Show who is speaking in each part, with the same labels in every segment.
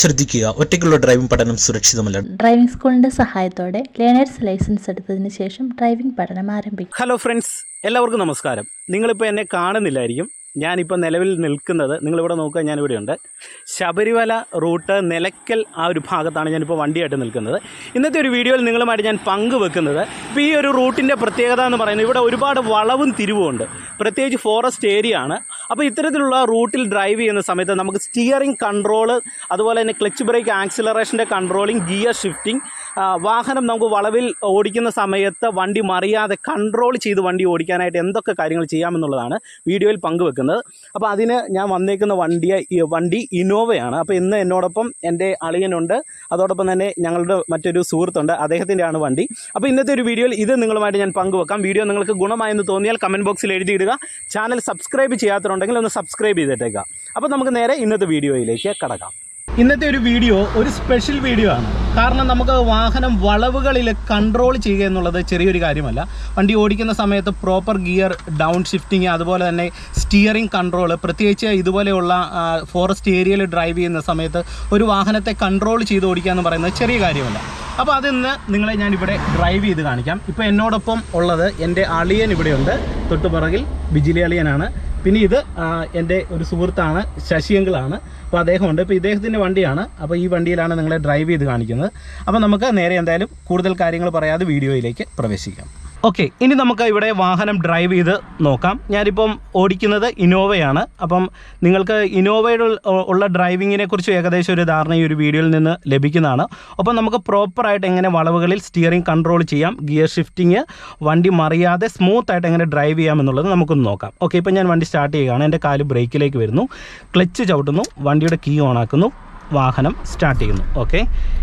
Speaker 1: ശ്രദ്ധിക്കുക. ഒറ്റയ്ക്കുള്ള ഡ്രൈവിംഗ് പഠനം സുരക്ഷിതമല്ല.
Speaker 2: ഡ്രൈവിംഗ് സ്കൂളിന്റെ സഹായത്തോടെ ലേണേഴ്സ് ലൈസൻസ് എടുത്തതിന് ശേഷം ഡ്രൈവിംഗ് പഠനം ആരംഭിക്കും.
Speaker 3: ഹലോ ഫ്രണ്ട്സ് എല്ലാവർക്കും നമസ്കാരം. നിങ്ങളിപ്പോൾ എന്നെ കാണുന്നില്ലായിരിക്കും. ഞാനിപ്പോൾ നിലവിൽ നിൽക്കുന്നത് നിങ്ങളിവിടെ നോക്കുക ഞാനിവിടെയുണ്ട് ശബരിമല റൂട്ട് നിലയ്ക്കൽ ആ ഒരു ഭാഗത്താണ് ഞാനിപ്പോൾ വണ്ടിയായിട്ട് നിൽക്കുന്നത്. ഇന്നത്തെ ഒരു വീഡിയോയിൽ നിങ്ങളുമായിട്ട് ഞാൻ പങ്കുവെക്കുന്നത്. ഇപ്പോൾ ഈ ഒരു റൂട്ടിന്റെ പ്രത്യേകത എന്ന് പറയുന്നത് ഇവിടെ ഒരുപാട് വളവും തിരിവും ഉണ്ട്. പ്രത്യേകിച്ച് ഫോറസ്റ്റ് ഏരിയ ആണ്. അപ്പോൾ ഇത്തരത്തിലുള്ള റൂട്ടിൽ ഡ്രൈവ് ചെയ്യുന്ന സമയത്ത് നമുക്ക് സ്റ്റിയറിംഗ് കൺട്രോൾ അതുപോലെ തന്നെ ക്ലച്ച് ബ്രേക്ക് ആക്സിലറേഷന്റെ കൺട്രോളിങ് ഗിയർ ഷിഫ്റ്റിംഗ് വാഹനം നമുക്ക് വളവിൽ ഓടിക്കുന്ന സമയത്ത് വണ്ടി മറിയാതെ കൺട്രോൾ ചെയ്ത് വണ്ടി ഓടിക്കാനായിട്ട് എന്തൊക്കെ കാര്യങ്ങൾ ചെയ്യാമെന്നുള്ളതാണ് വീഡിയോയിൽ പങ്കുവെക്കുന്നത്. അപ്പോൾ അതിന് ഞാൻ വന്നേക്കുന്ന വണ്ടി ഈ വണ്ടി ഇന്നോവയാണ്. അപ്പോൾ ഇന്ന് എന്നോടൊപ്പം എന്റെ അളിയനുണ്ട്. അതോടൊപ്പം തന്നെ ഞങ്ങളുടെ മറ്റൊരു സുഹൃത്തുണ്ട്. അദ്ദേഹത്തിന്റെ ആണ് വണ്ടി. അപ്പോൾ ഇന്നത്തെ ഒരു വീഡിയോയിൽ ഇത് നിങ്ങളുമായിട്ട് ഞാൻ പങ്കുവെക്കാം. വീഡിയോ നിങ്ങൾക്ക് ഗുണമായെന്ന് തോന്നിയാൽ കമന്റ് ബോക്സിൽ എഴുതിയിടുക. ചാനൽ സബ്സ്ക്രൈബ് ചെയ്യാത്തതുണ്ടെങ്കിൽ ഒന്ന് സബ്സ്ക്രൈബ് ചെയ്തിട്ടേക്കാം. അപ്പോൾ നമുക്ക് നേരെ ഇന്നത്തെ വീഡിയോയിലേക്ക് കടക്കാം. ഇന്നത്തെ ഒരു വീഡിയോ ഒരു സ്പെഷ്യൽ വീഡിയോ ആണ്. കാരണം നമുക്ക് വാഹനം വളവുകളിൽ കൺട്രോൾ ചെയ്യുക എന്നുള്ളത് ചെറിയൊരു കാര്യമല്ല. വണ്ടി ഓടിക്കുന്ന സമയത്ത് പ്രോപ്പർ ഗിയർ ഡൗൺ ഷിഫ്റ്റിങ് അതുപോലെ തന്നെ സ്റ്റിയറിംഗ് കൺട്രോൾ പ്രത്യേകിച്ച് ഇതുപോലെയുള്ള ഫോറസ്റ്റ് ഏരിയയിൽ ഡ്രൈവ് ചെയ്യുന്ന സമയത്ത് ഒരു വാഹനത്തെ കൺട്രോൾ ചെയ്ത് ഓടിക്കുക എന്ന് പറയുന്നത് ചെറിയ കാര്യമല്ല. അപ്പോൾ അതിന്ന് നിങ്ങളെ ഞാൻ ഇവിടെ ഡ്രൈവ് ചെയ്ത് കാണിക്കാം. ഇപ്പോൾ എന്നോടൊപ്പം ഉള്ളത് എന്റെ അളിയൻ ഇവിടെയുണ്ട്. തൊട്ടുപുറകിൽ ബിജിലി അളിയനാണ്. പിന്നെ ഇത് എന്റെ ഒരു സുഹൃത്താണ് ശശിയങ്കിളാണ്. അപ്പോൾ അദ്ദേഹമുണ്ട്. ഇപ്പോൾ ഇദ്ദേഹത്തിന്റെ വണ്ടിയാണ്. അപ്പോൾ ഈ വണ്ടിയിലാണ് നിങ്ങളെ ഡ്രൈവ് ചെയ്ത് കാണിക്കുന്നത്. അപ്പോൾ നമുക്ക് നേരെ എന്തായാലും കൂടുതൽ കാര്യങ്ങൾ പറയാതെ വീഡിയോയിലേക്ക് പ്രവേശിക്കാം. ഓക്കെ ഇനി നമുക്ക് ഇവിടെ വാഹനം ഡ്രൈവ് ചെയ്ത് നോക്കാം. ഞാനിപ്പം ഓടിക്കുന്നത് ഇന്നോവയാണ്. അപ്പം നിങ്ങൾക്ക് ഇന്നോവയുടെ ഉള്ള ഡ്രൈവിങ്ങിനെ കുറിച്ച് ഏകദേശം ഒരു ധാരണ ഈ ഒരു വീഡിയോയിൽ നിന്ന് ലഭിക്കുന്നതാണ്. അപ്പം നമുക്ക് പ്രോപ്പറായിട്ട് എങ്ങനെ വളവുകളിൽ സ്റ്റിയറിംഗ് കൺട്രോൾ ചെയ്യാം ഗിയർ ഷിഫ്റ്റിങ് വണ്ടി മറിയാതെ സ്മൂത്ത് ആയിട്ട് എങ്ങനെ ഡ്രൈവ് ചെയ്യാം എന്നുള്ളത് നമുക്കൊന്ന് നോക്കാം. ഓക്കെ ഇപ്പം ഞാൻ വണ്ടി സ്റ്റാർട്ട് ചെയ്യുകയാണ്. എന്റെ കാൽ ബ്രേക്കിലേക്ക് വരുന്നു. ക്ലച്ച് ചവിട്ടുന്നു. വണ്ടിയുടെ കീ ഓൺ ആക്കുന്നു. വാഹനം സ്റ്റാർട്ട് ചെയ്യുന്നു. ഓക്കെ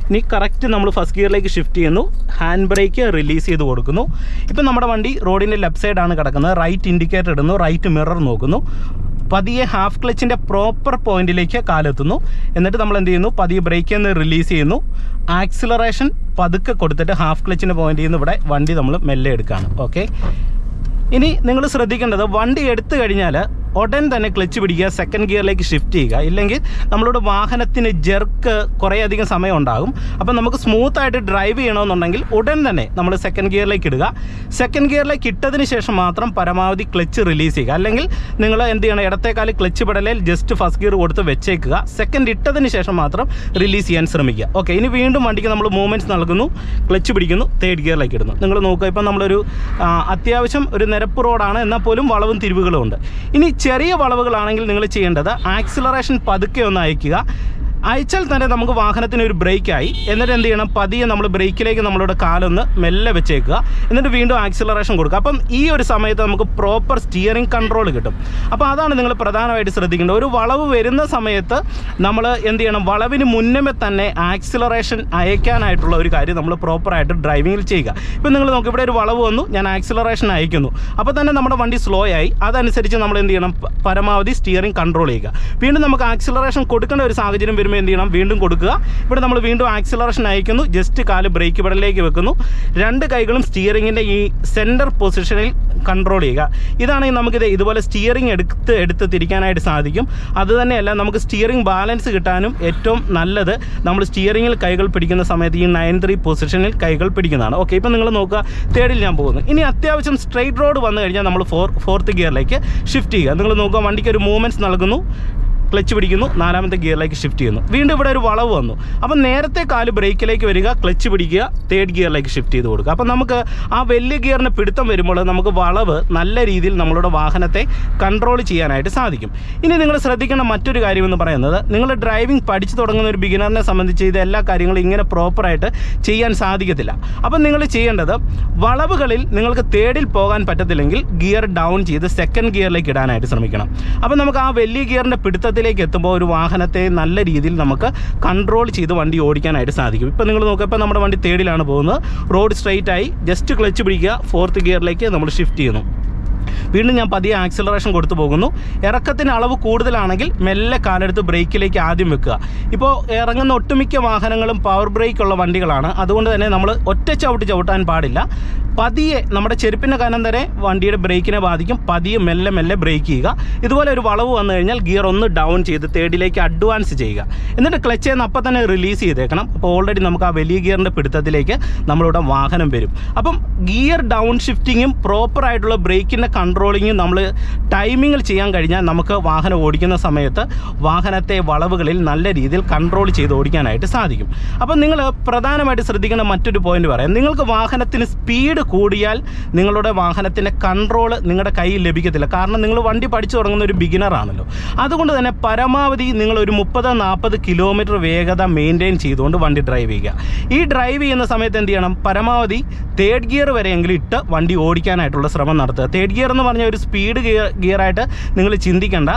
Speaker 3: ഇനി കറക്റ്റ് നമ്മൾ ഫസ്റ്റ് ഗിയറിലേക്ക് ഷിഫ്റ്റ് ചെയ്യുന്നു. ഹാൻഡ് ബ്രേക്ക് റിലീസ് ചെയ്ത് കൊടുക്കുന്നു. ഇപ്പം നമ്മുടെ വണ്ടി റോഡിന്റെ ലെഫ്റ്റ് സൈഡാണ് കിടക്കുന്നത്. റൈറ്റ് ഇൻഡിക്കേറ്റർ ഇടുന്നു. റൈറ്റ് മിറർ നോക്കുന്നു. പതിയെ ഹാഫ് ക്ലച്ചിന്റെ പ്രോപ്പർ പോയിന്റിലേക്ക് കാലെത്തുന്നു. എന്നിട്ട് നമ്മൾ എന്ത് ചെയ്യുന്നു? പതിയെ ബ്രേക്കിൽ നിന്ന് റിലീസ് ചെയ്യുന്നു. ആക്സിലറേഷൻ പതുക്കെ കൊടുത്തിട്ട് ഹാഫ് ക്ലച്ചിന്റെ പോയിന്റിൽ നിന്ന് ഇവിടെ വണ്ടി നമ്മൾ മെല്ലെ എടുക്കുകയാണ് ഓക്കെ ഇനി നിങ്ങൾ ശ്രദ്ധിക്കേണ്ടത് വണ്ടി എടുത്തു കഴിഞ്ഞാൽ ഉടൻ തന്നെ ക്ലച്ച് പിടിക്കുക സെക്കൻഡ് ഗിയറിലേക്ക് ഷിഫ്റ്റ് ചെയ്യുക. ഇല്ലെങ്കിൽ നമ്മളുടെ വാഹനത്തിന് ജെർക്ക് കുറേയധികം സമയം ഉണ്ടാകും അപ്പം നമുക്ക് സ്മൂത്ത് ആയിട്ട് ഡ്രൈവ് ചെയ്യണമെന്നുണ്ടെങ്കിൽ ഉടൻ തന്നെ നമ്മൾ സെക്കൻഡ് ഗിയറിലേക്ക് ഇടുക. സെക്കൻഡ് ഗിയറിലേക്ക് ഇട്ടതിന് ശേഷം മാത്രം പരമാവധി ക്ലച്ച് റിലീസ് ചെയ്യുക. അല്ലെങ്കിൽ നിങ്ങൾ എന്ത് ചെയ്യണം? ഇടത്തേക്കാൽ ക്ലച്ച് പെടലിൽ ജസ്റ്റ് ഫസ്റ്റ് ഗിയർ കൊടുത്ത് വെച്ചേക്കുക. സെക്കൻഡ് ഇട്ടതിന് ശേഷം മാത്രം റിലീസ് ചെയ്യാൻ ശ്രമിക്കുക. ഓക്കെ ഇനി വീണ്ടും വണ്ടിക്ക് നമ്മൾ മൂവ്മെന്റ്സ് നൽകുന്നു. ക്ലച്ച് പിടിക്കുന്നു തേർഡ് ഗിയറിലേക്ക് ഇടുന്നു. നിങ്ങൾ നോക്കുക ഇപ്പം നമ്മളൊരു അത്യാവശ്യം ഒരു നിരപ്പ് റോഡാണ് എന്നാൽ പോലും വളവും തിരിവുകളും ഉണ്ട്. ഇനി ചെറിയ വളവുകളാണെങ്കിൽ നിങ്ങൾ ചെയ്യേണ്ടത് ആക്സിലറേഷൻ പതുക്കെ ഒന്ന് അയക്കുക അയച്ചാൽ തന്നെ നമുക്ക് വാഹനത്തിന് ഒരു ബ്രേക്കായി. എന്നിട്ട് എന്ത് ചെയ്യണം? പതിയെ നമ്മൾ ബ്രേക്കിലേക്ക് നമ്മളുടെ കാലൊന്ന് മെല്ലെ വെച്ചേക്കുക. എന്നിട്ട് വീണ്ടും ആക്സിലറേഷൻ കൊടുക്കുക. അപ്പം ഈ ഒരു സമയത്ത് നമുക്ക് പ്രോപ്പർ സ്റ്റിയറിംഗ് കൺട്രോൾ കിട്ടും. അപ്പോൾ അതാണ് നിങ്ങൾ പ്രധാനമായിട്ട് ശ്രദ്ധിക്കേണ്ടത്. ഒരു വളവ് വരുന്ന സമയത്ത് നമ്മൾ എന്ത് ചെയ്യണം? വളവിന് മുന്നമേ തന്നെ ആക്സിലറേഷൻ അയക്കാനായിട്ടുള്ള ഒരു കാര്യം നമ്മൾ പ്രോപ്പറായിട്ട് ഡ്രൈവിങ്ങിൽ ചെയ്യുക. ഇപ്പം നിങ്ങൾ നോക്കി ഇവിടെ ഒരു വളവ് വന്നു. ഞാൻ ആക്സിലറേഷൻ അയക്കുന്നു. അപ്പോൾ തന്നെ നമ്മുടെ വണ്ടി സ്ലോ ആയി. അതനുസരിച്ച് നമ്മൾ എന്ത് ചെയ്യണം? പരമാവധി സ്റ്റിയറിംഗ് കൺട്രോൾ ചെയ്യുക. വീണ്ടും നമുക്ക് ആക്സിലറേഷൻ കൊടുക്കേണ്ട ഒരു സാഹചര്യം വരുമ്പോൾ എന്ത് ചെയ്യണം? വീണ്ടും കൊടുക്കുക. ഇവിടെ നമ്മൾ വീണ്ടും ആക്സിലറേഷൻ അയക്കുന്നു. ജസ്റ്റ് കാൽ ബ്രേക്ക് പെടലിലേക്ക് വെക്കുന്നു. രണ്ട് കൈകളും സ്റ്റിയറിങ്ങിന്റെ ഈ സെന്റർ പൊസിഷനിൽ കൺട്രോൾ ചെയ്യുക. ഇതാണെങ്കിൽ നമുക്കിത് ഇതുപോലെ സ്റ്റിയറിംഗ് എടുത്ത് എടുത്ത് തിരിക്കാനായിട്ട് സാധിക്കും. അതുതന്നെയല്ല നമുക്ക് സ്റ്റിയറിംഗ് ബാലൻസ് കിട്ടാനും ഏറ്റവും നല്ലത് നമ്മൾ സ്റ്റിയറിങ്ങിൽ കൈകൾ പിടിക്കുന്ന സമയത്ത് ഈ നയൻ ത്രീ പൊസിഷനിൽ കൈകൾ പിടിക്കുന്നതാണ്. ഓക്കെ ഇപ്പം നിങ്ങൾ നോക്കുക. തേർഡിൽ ഞാൻ പോകുന്നു. ഇനി അത്യാവശ്യം സ്ട്രെയിറ്റ് റോഡ് വന്നു കഴിഞ്ഞാൽ നമ്മൾ ഫോർ ഫോർത്ത് ഗിയറിലേക്ക് ഷിഫ്റ്റ് ചെയ്യുക. നിങ്ങൾ നോക്കുക വണ്ടിക്ക് ഒരു മൂവ്മെന്റ്സ് നൽകുന്നു. ക്ലച്ച് പിടിക്കുന്നു നാലാമത്തെ ഗിയറിലേക്ക് ഷിഫ്റ്റ് ചെയ്യുന്നു. വീണ്ടും ഇവിടെ ഒരു വളവ് വന്നു. അപ്പം നേരത്തെ കാൽ ബ്രേക്കിലേക്ക് വരിക ക്ലച്ച് പിടിക്കുക തേർഡ് ഗിയറിലേക്ക് ഷിഫ്റ്റ് ചെയ്ത് കൊടുക്കുക. അപ്പം നമുക്ക് ആ വലിയ ഗിയറിന് പിടുത്തം വരുമ്പോൾ നമുക്ക് വളവ് നല്ല രീതിയിൽ നമ്മളുടെ വാഹനത്തെ കൺട്രോൾ ചെയ്യാനായിട്ട് സാധിക്കും. ഇനി നിങ്ങൾ ശ്രദ്ധിക്കേണ്ട മറ്റൊരു കാര്യമെന്ന് പറയുന്നത് നിങ്ങൾ ഡ്രൈവിംഗ് പഠിച്ചു തുടങ്ങുന്ന ഒരു ബിഗിനറിനെ സംബന്ധിച്ച് ഇത് എല്ലാ കാര്യങ്ങളും ഇങ്ങനെ പ്രോപ്പറായിട്ട് ചെയ്യാൻ സാധിക്കത്തില്ല. അപ്പം നിങ്ങൾ ചെയ്യേണ്ടത് വളവുകളിൽ നിങ്ങൾക്ക് തേർഡിൽ പോകാൻ പറ്റത്തില്ലെങ്കിൽ ഗിയർ ഡൗൺ ചെയ്ത് സെക്കൻഡ് ഗിയറിലേക്ക് ഇടാനായിട്ട് ശ്രമിക്കണം. അപ്പം നമുക്ക് ആ വലിയ ഗിയറിന്റെ പിടുത്തത്തിലേക്ക് എത്തുമ്പോൾ ഒരു വാഹനത്തെ നല്ല രീതിയിൽ നമുക്ക് കൺട്രോൾ ചെയ്ത് വണ്ടി ഓടിക്കാനായിട്ട് സാധിക്കും. ഇപ്പം നിങ്ങൾ നോക്കുക ഇപ്പം നമ്മുടെ വണ്ടി തേർഡിലാണ് പോകുന്നത്. റോഡ് സ്ട്രെയിറ്റ് ആയി ജസ്റ്റ് ക്ലച്ച് പിടിക്കുക ഫോർത്ത് ഗിയറിലേക്ക് നമ്മൾ ഷിഫ്റ്റ് ചെയ്യുന്നു. വീണ്ടും ഞാൻ പതിയെ ആക്സിലറേഷൻ കൊടുത്തു പോകുന്നു. ഇറക്കത്തിന് അളവ് കൂടുതലാണെങ്കിൽ മെല്ലെ കാലെടുത്ത് ബ്രേക്കിലേക്ക് ആദ്യം വെക്കുക. ഇപ്പോൾ ഇറങ്ങുന്ന ഒട്ടുമിക്ക വാഹനങ്ങളും പവർ ബ്രേക്ക് ഉള്ള വണ്ടികളാണ്. അതുകൊണ്ട് തന്നെ നമ്മൾ ഒറ്റ ചവിട്ട് ചവിട്ടാൻ പാടില്ല. പതിയെ നമ്മുടെ ചെരുപ്പിന്റെ കനം തന്നെ വണ്ടിയുടെ ബ്രേക്കിനെ ബാധിക്കും. പതിയെ മെല്ലെ മെല്ലെ ബ്രേക്ക് ചെയ്യുക. ഇതുപോലെ ഒരു വളവ് വന്നു കഴിഞ്ഞാൽ ഗിയർ ഒന്ന് ഡൗൺ ചെയ്ത് തേർഡിലേക്ക് അഡ്വാൻസ് ചെയ്യുക. എന്നിട്ട് ക്ലച്ച് ചെയ്യുന്ന അപ്പം തന്നെ റിലീസ് ചെയ്തേക്കണം. അപ്പോൾ ഓൾറെഡി നമുക്ക് ആ വലിയ ഗിയറിന്റെ പിടുത്തത്തിലേക്ക് നമ്മളിവിടെ വാഹനം വരും. അപ്പം ഗിയർ ഡൗൺ ഷിഫ്റ്റിങ്ങും പ്രോപ്പറായിട്ടുള്ള ബ്രേക്കിന്റെ കൺട്രോളിങ്ങും നമ്മൾ ടൈമിങ്ങിൽ ചെയ്യാൻ കഴിഞ്ഞാൽ നമുക്ക് വാഹനം ഓടിക്കുന്ന സമയത്ത് വാഹനത്തെ വളവുകളിൽ നല്ല രീതിയിൽ കൺട്രോൾ ചെയ്ത് ഓടിക്കാനായിട്ട് സാധിക്കും. അപ്പം നിങ്ങൾ പ്രധാനമായിട്ട് ശ്രദ്ധിക്കേണ്ട മറ്റൊരു പോയിന്റ് പറയാം. നിങ്ങൾക്ക് വാഹനത്തിന് സ്പീഡ് കൂടിയാൽ നിങ്ങളുടെ വാഹനത്തിന്റെ കൺട്രോൾ നിങ്ങളുടെ കയ്യിൽ ലഭിക്കത്തില്ല. കാരണം നിങ്ങൾ വണ്ടി പഠിച്ചു തുടങ്ങുന്ന ഒരു ബിഗിനർ ആണല്ലോ. അതുകൊണ്ട് തന്നെ പരമാവധി നിങ്ങൾ ഒരു മുപ്പത് നാൽപ്പത് കിലോമീറ്റർ വേഗത മെയിന്റെയിൻ ചെയ്തുകൊണ്ട് വണ്ടി ഡ്രൈവ് ചെയ്യുക. ഈ ഡ്രൈവ് ചെയ്യുന്ന സമയത്ത് എന്ത് ചെയ്യണം? പരമാവധി തേർഡ് ഗിയർ വരെയെങ്കിലും ഇട്ട് വണ്ടി ഓടിക്കാനായിട്ടുള്ള ശ്രമം നടത്തുക. തേർഡ് ഗിയർ എന്ന് പറഞ്ഞ ഒരു സ്പീഡ് ഗിയർ ഗിയറായിട്ട് നിങ്ങൾ ചിന്തിക്കേണ്ട.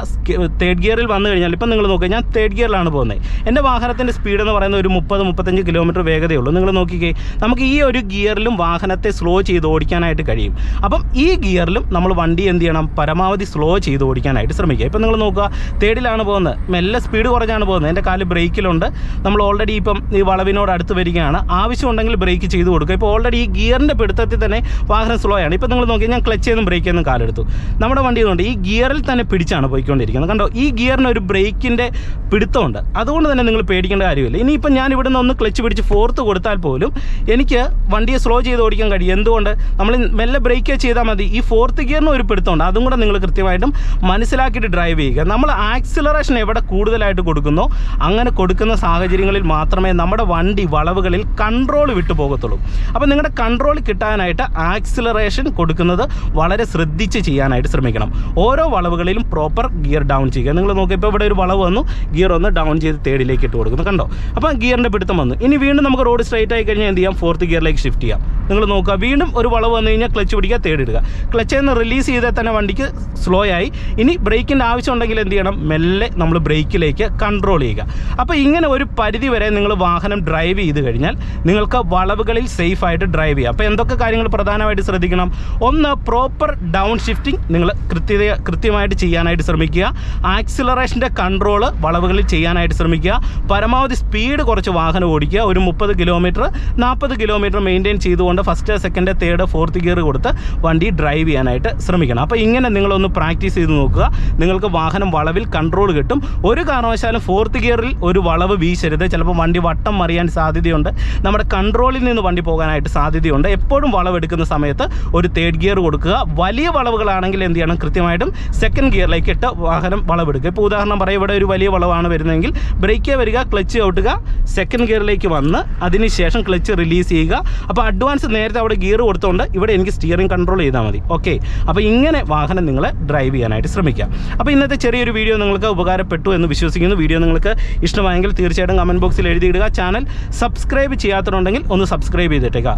Speaker 3: തേർഡ് ഗിയറിൽ വന്നു കഴിഞ്ഞാൽ ഇപ്പം നിങ്ങൾ നോക്കുക ഞാൻ തേർഡ് ഗിയറിലാണ് പോകുന്നത്. എന്റെ വാഹനത്തിന്റെ സ്പീഡ് എന്ന് പറയുന്നത് ഒരു മുപ്പത് മുപ്പത്തഞ്ച് കിലോമീറ്റർ വേഗതയേ ഉള്ളൂ. നിങ്ങൾ നോക്കിക്കേ നമുക്ക് ഈ ഒരു ഗിയറിലും വാഹനത്തെ സ്ലോ ചെയ്ത് ഓടിക്കാനായിട്ട് കഴിയും. അപ്പം ഈ ഗിയറിലും നമ്മൾ വണ്ടി എന്ത് ചെയ്യണം? പരമാവധി സ്ലോ ചെയ്ത് ഓടിക്കാനായിട്ട് ശ്രമിക്കുക. ഇപ്പം നിങ്ങൾ നോക്കുക തേർഡിലാണ് പോകുന്നത്. മെല്ലെ സ്പീഡ് കുറഞ്ഞാണ് പോകുന്നത്. എന്റെ കാൽ ബ്രേക്കിലുണ്ട്. നമ്മൾ ഓൾറെഡി ഇപ്പം ഈ വളവിനോട് അടുത്ത് വരികയാണ്. ആവശ്യമുണ്ടെങ്കിൽ ബ്രേക്ക് ചെയ്ത് കൊടുക്കുക. ഇപ്പോൾ ഓൾറെഡി ഈ ഗിയറിന്റെ പിടുത്തത്തിൽ തന്നെ വാഹനം സ്ലോ ആണ്. ഇപ്പം നിങ്ങൾ നോക്കി ഞാൻ ക്ലച്ച് ചെയ്തും ബ്രേക്ക് ചെയ്തും കാലെടുത്തു. നമ്മുടെ വണ്ടി കൊണ്ട് ഈ ഗിയറിൽ തന്നെ പിടിച്ചാണ് പോയിക്കൊണ്ടിരിക്കുന്നത്. കണ്ടോ? ഈ ഗിയറിന് ഒരു ബ്രേക്കിന്റെ പിടുത്തമുണ്ട്. അതുകൊണ്ട് തന്നെ നിങ്ങൾ പേടിക്കേണ്ട കാര്യമില്ല. ഇനിയിപ്പം ഞാൻ ഇവിടെ നിന്ന് ഒന്ന് ക്ലച്ച് പിടിച്ച് ഫോർത്ത് കൊടുത്താൽ പോലും എനിക്ക് വണ്ടിയെ സ്ലോ ചെയ്ത് ഓടിക്കാൻ കഴിയും. എന്തുകൊണ്ട്? നമ്മൾ മെല്ലെ ബ്രേക്ക് ചെയ്താൽ മതി. ഈ ഫോർത്ത് ഗിയറിന് ഒരു പിടുത്തമുണ്ട്. അതും കൂടെ നിങ്ങൾ കൃത്യമായിട്ടും മനസ്സിലാക്കിയിട്ട് ഡ്രൈവ് ചെയ്യുക. നമ്മൾ ആക്സിലറേഷൻ എവിടെ കൂടുതലായിട്ട് കൊടുക്കുന്നോ അങ്ങനെ കൊടുക്കുന്ന സാഹചര്യങ്ങളിൽ മാത്രമേ നമ്മുടെ വണ്ടി വളവുകളിൽ കൺട്രോൾ വിട്ടു പോകത്തുള്ളൂ അപ്പോൾ നിങ്ങളുടെ കൺട്രോൾ കിട്ടാനായിട്ട് ആക്സിലറേഷൻ കൊടുക്കുന്നത് വളരെ ശ്രദ്ധിച്ച് ചെയ്യാനായിട്ട് ശ്രമിക്കണം. ഓരോ വളവുകളിലും പ്രോപ്പർ ഗിയർ ഡൗൺ ചെയ്യുക. നിങ്ങൾ നോക്കി ഇപ്പോൾ ഇവിടെ ഒരു വളവ് വന്നു. ഗിയർ ഒന്ന് ഡൗൺ ചെയ്ത് തേർഡിലേക്ക് ഇട്ട് കൊടുക്കുന്നു. കണ്ടോ? അപ്പോൾ ഗിയറിന്റെ പിടുത്തം വന്നു. ഇനി വീണ്ടും നമുക്ക് റോഡ് സ്ട്രൈറ്റ് ആയി കഴിഞ്ഞാൽ എന്ത് ചെയ്യാം? ഫോർത്ത് ഗിയറിലേക്ക് ഷിഫ്റ്റ് ചെയ്യാം. നിങ്ങൾ നോക്കുക. വീണ്ടും ഒരു വളവ് വന്നു കഴിഞ്ഞാൽ ക്ലച്ച് പിടിക്കുക തേടിയിടുക ക്ലച്ചിൽ നിന്ന് റിലീസ് ചെയ്താൽ തന്നെ വണ്ടിക്ക് സ്ലോ ആയി. ഇനി ബ്രേക്കിന്റെ ആവശ്യം ഉണ്ടെങ്കിൽ എന്ത് ചെയ്യണം? മെല്ലെ നമ്മൾ ബ്രേക്കിലേക്ക് കൺട്രോൾ ചെയ്യുക. അപ്പോൾ ഇങ്ങനെ ഒരു പരിധി വരെ നിങ്ങൾ വാഹനം ഡ്രൈവ് ചെയ്ത് കഴിഞ്ഞാൽ നിങ്ങൾക്ക് വളവുകളിൽ സേഫായിട്ട് ഡ്രൈവ് ചെയ്യാം. അപ്പോൾ എന്തൊക്കെ കാര്യങ്ങൾ പ്രധാനമായിട്ട് ശ്രദ്ധിക്കണം? ഒന്ന് പ്രോപ്പർ ഡൗൺ ഷിഫ്റ്റിംഗ് നിങ്ങൾ കൃത്യത കൃത്യമായിട്ട് ചെയ്യാനായിട്ട് ശ്രമിക്കുക. ആക്സിലറേഷന്റെ കൺട്രോൾ വളവുകളിൽ ചെയ്യാനായിട്ട് ശ്രമിക്കുക. പരമാവധി സ്പീഡ് കുറച്ച് വാഹനം ഓടിക്കുക. ഒരു മുപ്പത് കിലോമീറ്റർ നാൽപ്പത് കിലോമീറ്റർ മെയിന്റെയിൻ ചെയ്തുകൊണ്ട് first second third fourth gear കൊടുത്ത് വണ്ടി ഡ്രൈവ് ചെയ്യാനായിട്ട് ശ്രമിക്കണം. അപ്പോൾ ഇങ്ങനെ നിങ്ങളൊന്ന് പ്രാക്ടീസ് ചെയ്ത് നോക്കുക. നിങ്ങൾക്ക് വാഹനം വളവിൽ കൺട്രോൾ കിട്ടും. ഒരു കാരണവശാലും ഫോർത്ത് ഗിയറിൽ ഒരു വളവ് വീശരുത്. ചിലപ്പോൾ വണ്ടി വട്ടം മറിയാൻ സാധ്യതയുണ്ട്. നമ്മുടെ കൺട്രോളിൽ നിന്ന് വണ്ടി പോകാനായിട്ട് സാധ്യതയുണ്ട്. എപ്പോഴും വളവെടുക്കുന്ന സമയത്ത് ഒരു തേർഡ് ഗിയർ കൊടുക്കുക. വലിയ വളവുകളാണെങ്കിൽ എന്ത് ചെയ്യണം? കൃത്യമായിട്ടും സെക്കൻഡ് ഗിയറിലേക്ക് ഇട്ട് വാഹനം വളവെടുക്കുക ഇപ്പോൾ ഉദാഹരണം പറയാം ഇവിടെ ഒരു വലിയ വളവാണ് വരുന്നതെങ്കിൽ ബ്രേക്ക് വരിക ക്ലച്ച് ഔട്ടുക സെക്കൻഡ് ഗിയറിലേക്ക് വന്ന് അതിനുശേഷം ക്ലച്ച് റിലീസ് ചെയ്യുക. അപ്പോൾ അഡ്വാൻസ് നേരത്തെ അവിടെ ഗിയർ കൊടുത്തുകൊണ്ട് ഇവിടെ എനിക്ക് സ്റ്റിയറിംഗ് കൺട്രോൾ ചെയ്താൽ മതി. ഓക്കെ അപ്പോൾ ഇങ്ങനെ വാഹനം നിങ്ങൾ ഡ്രൈവ് ചെയ്യാനായിട്ട് ശ്രമിക്കുക അപ്പോൾ ഇന്നത്തെ ചെറിയൊരു വീഡിയോ നിങ്ങൾക്ക് ഉപകാരപ്പെട്ടു എന്ന് വിശ്വസിക്കുന്നു. വീഡിയോ നിങ്ങൾക്ക് ഇഷ്ടമായെങ്കിൽ തീർച്ചയായിട്ടും കമന്റ് ബോക്സിൽ എഴുതിയിടുക. ചാനൽ സബ്സ്ക്രൈബ് ചെയ്യാത്തതുണ്ടെങ്കിൽ ഒന്ന് സബ്സ്ക്രൈബ് ചെയ്തിട്ടേക്കുക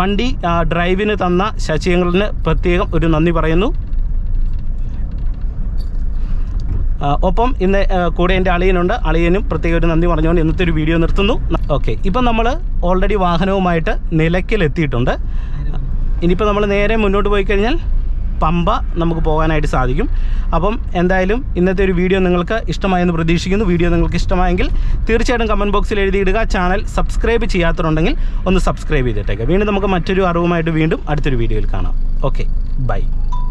Speaker 3: വണ്ടി ഡ്രൈവിന് തന്ന ശശിയങ്ങളിന് പ്രത്യേകം ഒരു നന്ദി പറയുന്നു. ഒപ്പം ഇന്ന് കൂടെ എന്റെ അളിയനുണ്ട്. അളിയനും പ്രത്യേക ഒരു നന്ദി പറഞ്ഞുകൊണ്ട് ഇന്നത്തെ ഒരു വീഡിയോ നിർത്തുന്നു. ഓക്കെ ഇപ്പം നമ്മൾ ഓൾറെഡി വാഹനവുമായിട്ട് നിലയ്ക്കലെത്തിയിട്ടുണ്ട്. ഇനിയിപ്പോൾ നമ്മൾ നേരെ മുന്നോട്ട് പോയി കഴിഞ്ഞാൽ പമ്പ നമുക്ക് പോകാനായിട്ട് സാധിക്കും. അപ്പം എന്തായാലും ഇന്നത്തെ ഒരു വീഡിയോ നിങ്ങൾക്ക് ഇഷ്ടമായെന്ന് പ്രതീക്ഷിക്കുന്നു. വീഡിയോ നിങ്ങൾക്ക് ഇഷ്ടമായെങ്കിൽ തീർച്ചയായിട്ടും കമന്റ് ബോക്സിൽ എഴുതിയിടുക. ചാനൽ സബ്സ്ക്രൈബ് ചെയ്യാത്തതുണ്ടെങ്കിൽ ഒന്ന് സബ്സ്ക്രൈബ് ചെയ്തിട്ടേക്കുക വീണ്ടും നമുക്ക് മറ്റൊരു അറിവുമായിട്ട് വീണ്ടും അടുത്തൊരു വീഡിയോയിൽ കാണാം. ഓക്കെ. Bye.